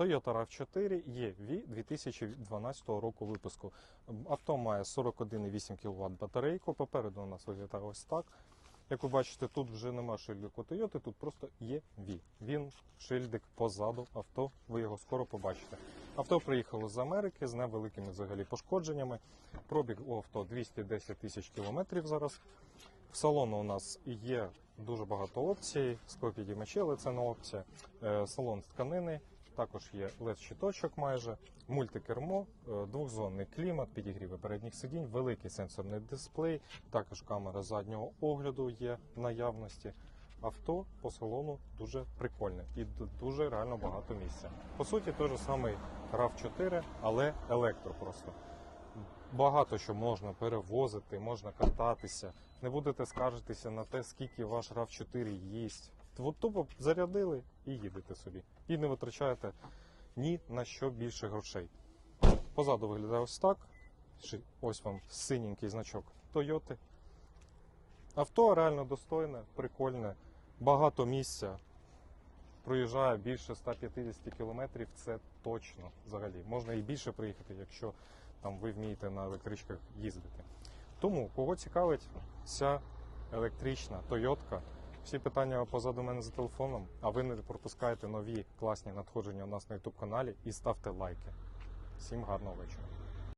Toyota RAV4 EV 2012 року випуску. Авто має 41,8 кВт батарейку. Попереду у нас виглядає ось так. Як ви бачите, тут вже нема шильдику Toyota, тут просто є V. Він шильдик позаду авто, ви його скоро побачите. Авто приїхало з Америки з невеликими взагалі пошкодженнями. Пробіг у авто 210 тисяч кілометрів зараз. В салону у нас є дуже багато опцій, склопідіймачі, але це не опція. Е, Салон з тканини, також є LED-щиточок майже, мультикермо, е, двохзонний клімат, підігріви передніх сидінь, великий сенсорний дисплей, також камера заднього огляду є в наявності. Авто по салону дуже прикольне і дуже реально багато місця. По суті, той же самий RAV4, але електро просто. Багато що можна перевозити, можна кататися. Не будете скаржитися на те, скільки ваш RAV4 їсть. От тупо зарядили і їдете собі. І не витрачаєте ні на що більше грошей. Позаду виглядає ось так. Ось вам синенький значок Toyota. Авто реально достойне, прикольне, багато місця. Проїжджає більше 150 кілометрів, це точно взагалі. Можна і більше приїхати, якщо там ви вмієте на електричках їздити. Тому, кого цікавить ця електрична Тойотка, всі питання позаду мене за телефоном, а ви не пропускаєте нові класні надходження у нас на YouTube каналі і ставте лайки. Всім гарного вечора.